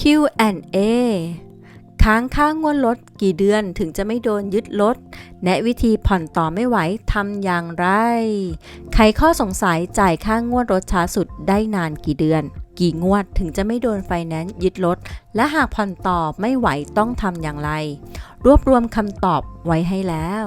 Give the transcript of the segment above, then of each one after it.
Q&A ค้างค่างวดรถกี่เดือนถึงจะไม่โดนยึดรถ แนะวิธีผ่อนต่อไม่ไหวทำอย่างไร ใครข้อสงสัยจ่ายค่างวดรถช้าสุดได้นานกี่เดือน กี่งวดถึงจะไม่โดนไฟแนนซ์ยึดรถ และหากผ่อนต่อไม่ไหวต้องทำอย่างไร รวบรวมคำตอบไว้ให้แล้ว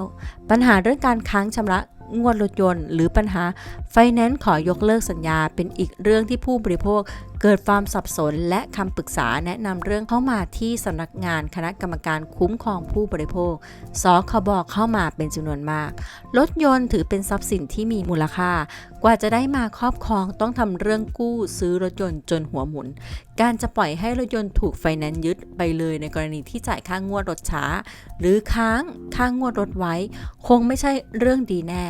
ปัญหาเรื่องการค้างชำระงวดรถยนต์ หรือปัญหาไฟแนนซ์ขอยกเลิกสัญญาเป็นอีกเรื่องที่ผู้บริโภค เกิดความสับสนและคำปรึกษาแนะนำเรื่องเข้ามาที่สำนักงานคณะกรรมการคุ้มครองผู้บริโภค สคบเข้ามาเป็นจำนวนมาก รถยนต์ถือเป็นทรัพย์สินที่มีมูลค่า กว่าจะได้มาครอบครองต้องทำเรื่องกู้ซื้อรถยนต์จนหัวหมุน การจะปล่อยให้รถยนต์ถูกไฟแนนซ์ยึดไปเลยในกรณีที่จ่ายค่างวดรถช้า หรือค้างค่างวดรถไว้ คงไม่ใช่เรื่องดีแน่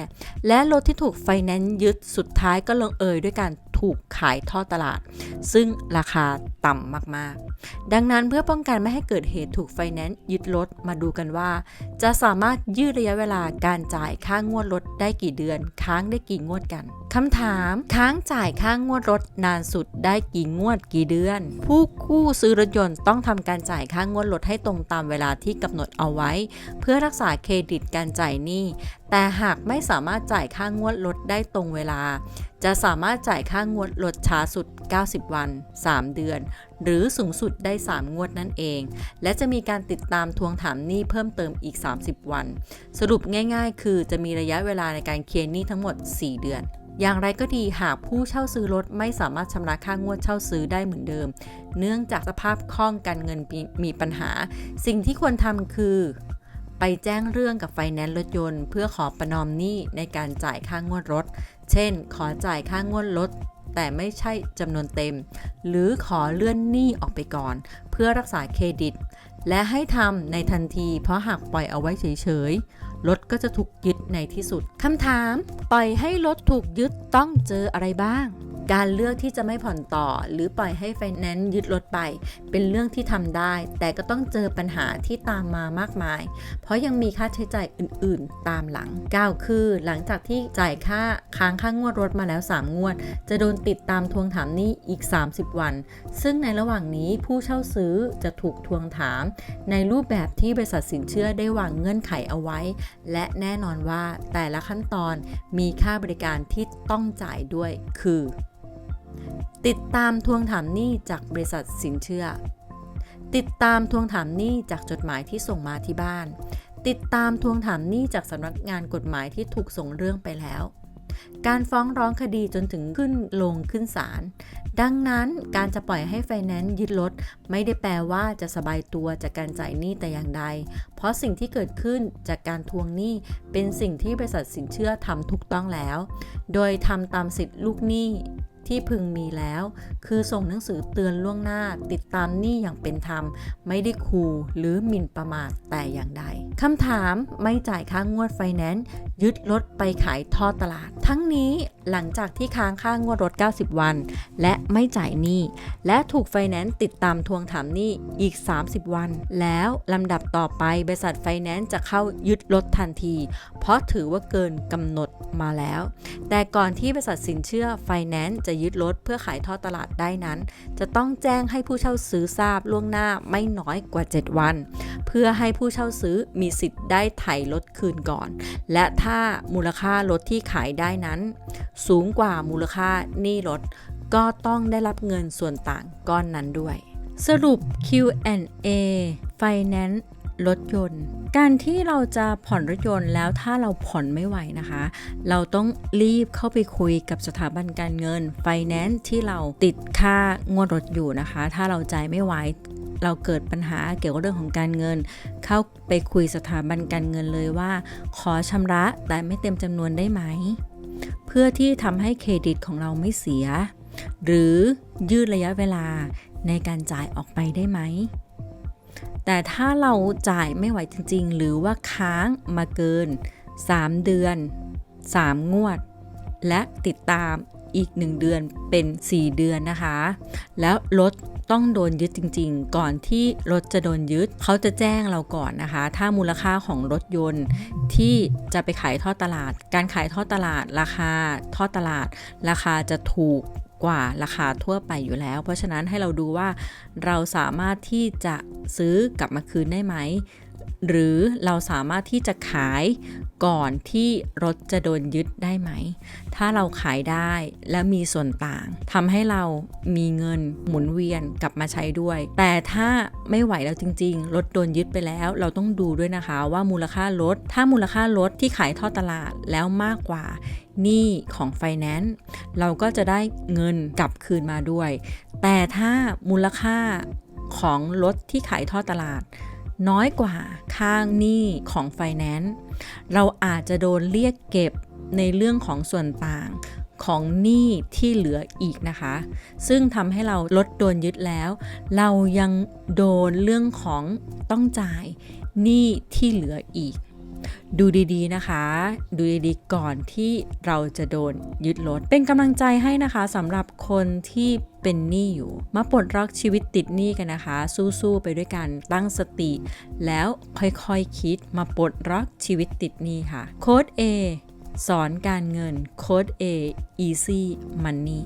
และรถที่ถูกไฟแนนซ์ยึดสุดท้ายก็ลงเอยด้วยการ ถูกขายทอดตลาด ซึ่งราคาต่ำมากๆ ดังนั้นเพื่อป้องกันไม่ให้เกิดเหตุถูกไฟแนนซ์ยึดรถมาดูกันว่า จะสามารถยืดระยะเวลาการจ่ายค่างวดรถได้กี่เดือน ค้างได้กี่งวดกันคำถามค้างจ่ายค่างวดรถนานสุดได้กี่งวดกี่เดือน ผู้กู้ซื้อรถยนต์ต้องทำการจ่ายค่างวดรถให้ตรงตามเวลาที่กำหนดเอาไว้ เพื่อรักษาเครดิตการจ่ายหนี้แต่หากไม่สามารถจ่ายค่างวดรถได้ตรงเวลา จะสามารถจ่ายค่างวดรถช้าสุด 90 วัน 3 เดือน หรือสูงสุดได้ 3 งวดนั่นเอง และจะมีการติดตามทวงถามหนี้เพิ่มเติมอีก 30 วัน สรุปง่ายๆ คือจะมีระยะเวลาในการเคลียร์หนี้ทั้งหมด 4 เดือน อย่างไรก็ดีหากผู้เช่าซื้อรถไม่สามารถชำระค่างวดเช่าซื้อได้เหมือนเดิม เนื่องจากสภาพคล่องการเงินมีมีปัญหา สิ่งที่ควรทำคือ ไปแจ้งเรื่องกับไฟแนนซ์รถยนต์ เพื่อขอประนอมหนี้ในการจ่ายค่างวดรถ เช่น ขอจ่ายค่างวดรถแต่ไม่ใช่จำนวนเต็ม หรือขอเลื่อนหนี้ออกไปก่อน เพื่อรักษาเครดิต และให้ทำในทันทีเพราะหากปล่อยเอาไว้เฉยๆ รถก็จะถูกยึดในที่สุดคำถาม ปล่อยให้รถถูกยึดต้องเจออะไรบ้าง การเลือกที่จะไม่ผ่อนต่อ หรือปล่อยให้ไฟแนนซ์ยึดรถไป เป็นเรื่องที่ทำได้ แต่ก็ต้องเจอปัญหาที่ตามมามากมาย เพราะยังมีค่าใช้จ่ายอื่น ๆ ตามหลังก้าวคือ หลังจากที่จ่ายค่าค้างค่างวดรถมาแล้ว 3 งวด จะโดนติดตามทวงถามนี้อีก 30 วัน ซึ่งในระหว่างนี้ผู้เช่าซื้อจะถูกทวงถาม ในรูปแบบที่บริษัทสินเชื่อได้วางเงื่อนไขเอาไว้ และแน่นอนว่าแต่ละขั้นตอนมีค่าบริการที่ต้องจ่ายด้วยคือ ติดตามทวงถามหนี้จากบริษัทสินเชื่อ ติดตามทวงถามหนี้จากจดหมายที่ส่งมาที่บ้าน ติดตามทวงถามหนี้จากสำนักงานกฎหมายที่ถูกส่งเรื่องไปแล้ว การฟ้องร้องคดีจนถึงขึ้นลงขึ้นศาล ดังนั้นการจะปล่อยให้ไฟแนนซ์ยึดรถไม่ได้แปลว่าจะสบายตัวจากการจ่ายหนี้แต่อย่างใด เพราะสิ่งที่เกิดขึ้นจากการทวงหนี้เป็นสิ่งที่บริษัทสินเชื่อทำถูกต้องแล้ว โดยทำตามสิทธิลูกหนี้ ที่พึงมีแล้ว คือส่งหนังสือเตือนล่วงหน้า ติดตามหนี้อย่างเป็นธรรม ไม่ได้ขู่หรือหมิ่นประมาทแต่อย่างใดคำถามไม่จ่ายค่างวดไฟแนนซ์ยึดรถไปขายทอดตลาด ทั้งนี้หลังจากที่ค้างค่างวดรถ 90 วัน และไม่จ่ายหนี้ และถูกไฟแนนซ์ติดตามทวงถามหนี้อีก 30 วัน แล้วลำดับต่อไปบริษัทไฟแนนซ์จะเข้ายึดรถทันที เพราะถือว่าเกินกำหนดมาแล้ว แต่ก่อนที่บริษัทสินเชื่อไฟแนนซ์จะยึดรถเพื่อขายทอดตลาดได้นั้น จะต้องแจ้งให้ผู้เช่าซื้อทราบล่วงหน้าไม่น้อยกว่า 7 วัน เพื่อให้ผู้เช่าซื้อมีสิทธิ์ได้ไถ่รถคืนก่อน และถ้ามูลค่ารถที่ขายได้นั้น สูงกว่ามูลค่าหนี้รถ ก็ต้องได้รับเงินส่วนต่างก้อนนั้นด้วย สรุป Q&A Finance รถยนต์ การที่เราจะผ่อนรถยนต์แล้วถ้าเราผ่อนไม่ไหวนะคะ เราต้องรีบเข้าไปคุยกับสถาบันการเงินไฟแนนซ์ที่เราติดค่างวดรถอยู่นะคะ ถ้าเราจ่ายไม่ไหวเราเกิดปัญหาเกี่ยวกับเรื่องของการเงิน เข้าไปคุยสถาบันการเงินเลยว่า ขอชำระแต่ไม่เต็มจำนวนได้ไหม เพื่อที่ทำให้เครดิตของเราไม่เสีย หรือยืดระยะเวลาในการจ่ายออกไปได้ไหม แต่ถ้าเราจ่ายไม่ไหวจริง ๆ หรือว่าค้างมาเกิน 3 เดือน 3 งวด และติดตามอีก 1 เดือนเป็น 4 เดือนนะคะ แล้วรถต้องโดนยึดจริง ๆ ก่อนที่รถจะโดนยึดเขาจะแจ้งเราก่อนนะคะ ถ้ามูลค่าของรถยนต์ที่จะไปขายทอดตลาด การขายทอดตลาดราคาทอดตลาด ราคาจะถูก กว่าราคาทั่วไปอยู่แล้ว เพราะฉะนั้นให้เราดูว่าเราสามารถที่จะซื้อกลับมาคืนได้ไหม หรือเราสามารถที่จะขายก่อนที่รถจะโดนยึดได้ไหม ถ้าเราขายได้และมีส่วนต่างทำให้เรามีเงินหมุนเวียนกลับมาใช้ด้วย แต่ถ้าไม่ไหวแล้วจริง ๆ รถโดนยึดไปแล้ว เราต้องดูด้วยนะคะว่ามูลค่ารถ ถ้ามูลค่ารถที่ขายทอดตลาดแล้วมากกว่าหนี้ของไฟแนนซ์เราก็จะได้เงินกลับคืนมาด้วย แต่ถ้ามูลค่าของรถที่ขายทอดตลาด น้อยกว่าค่างหนี้ของไฟแนนซ์เราอาจจะโดนเรียกเก็บในเรื่องของส่วนต่างของหนี้ที่เหลืออีกนะคะ ซึ่งทำให้เราลดโดนยึดแล้ว เรายังโดนเรื่องของต้องจ่ายหนี้ที่เหลืออีก ดูดีๆนะคะ ดูดีๆก่อนที่เราจะโดนยึดรถ เป็นกำลังใจให้นะคะสำหรับคนที่เป็นหนี้อยู่ มาปลดล็อกชีวิตติดหนี้กันนะคะ สู้ๆไปด้วยกันตั้งสติ แล้วค่อยๆคคิดมาปลดล็อกชีวิตติดหนี้ค่ะ โค้ด A สอนการเงิน โค้ด A easy money